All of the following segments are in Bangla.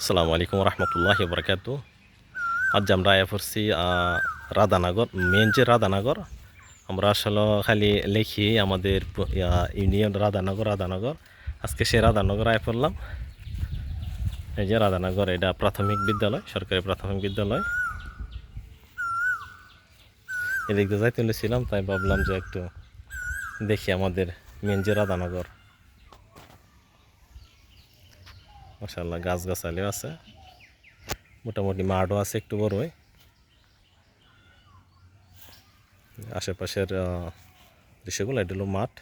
আসসালামু আলাইকুম রহমতুল্লাহ বরকাত আজ আমরা আয়া পড়ছি রাধানগর মেন যে রাধানগর, আমরা আসলে খালি লিখি আমাদের ইউনিয়ন রাধানগর রাধানগর। আজকে সে রাধানগর আয় পড়লাম। এই যে রাধানগর, এটা প্রাথমিক বিদ্যালয়, সরকারি প্রাথমিক বিদ্যালয়। এদিক দিয়ে যাইতে ছিলাম, তাই ভাবলাম যে একটু দেখি আমাদের মেন যে রাধানগর। মাসাল্লাহ গাছ গাছালিও আছে। মোটামুটি মাঠও আছে একটু বড়ই। আশেপাশের দৃশ্যগুলো, এটা হলো মাঠ।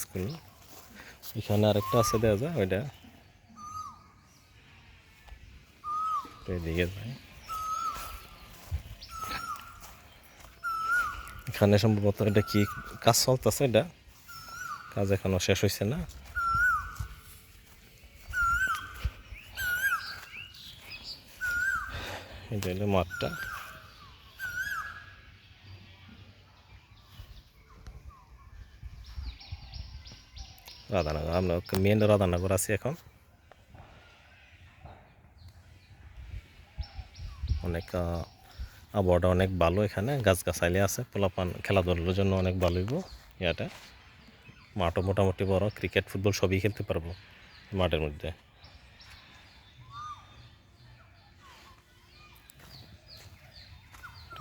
স্কুল, এখানে আরেকটা আছে দেওয়া যায়, ওইটা। এখানে সম্ভবত এটা কি কাজ চলতেছে এটা? কাজ এখনও শেষ হয়েছে না। এটা হলো মাঠটা। রাধানগর, আমরা মেন রাধানগর আছি এখন। অনেক আবহাওয়াটা অনেক ভালো এখানে গাছ গাছালি আছে, পোলাপান খেলাধুলার জন্য অনেক ভালো ইয়াটা। মাঠও মোটামুটি বড় ক্রিকেট ফুটবল সবই খেলতে পারব মাঠের মধ্যে।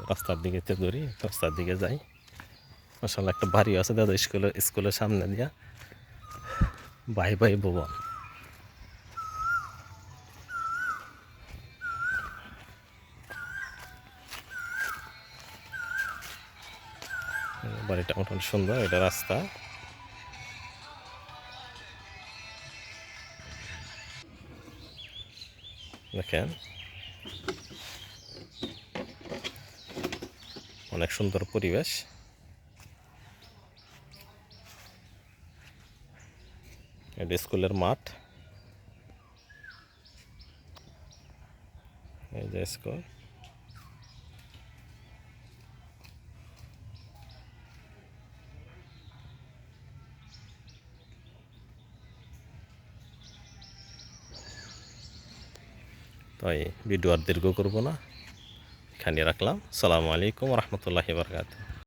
রাস্তার দিকে ধরি রাস্তার দিকে যাই। মাসাল্লাহ একটা বাড়ি আছে দাদা স্কুলের স্কুলের সামনে দিয়া। ভাই ভাই ভবন। বাড়িটা মোটামুটি সুন্দর, এটা রাস্তা। দেখেন। অনেক সুন্দর পরিবেশ। এটা স্কুলের মাঠ। এই যে স্কুল। তাই ভিডিও আর দীর্ঘ করব না। এখানে রাখলাম। সালামু আলাইকুম রহমতুল্লাহি বরকাত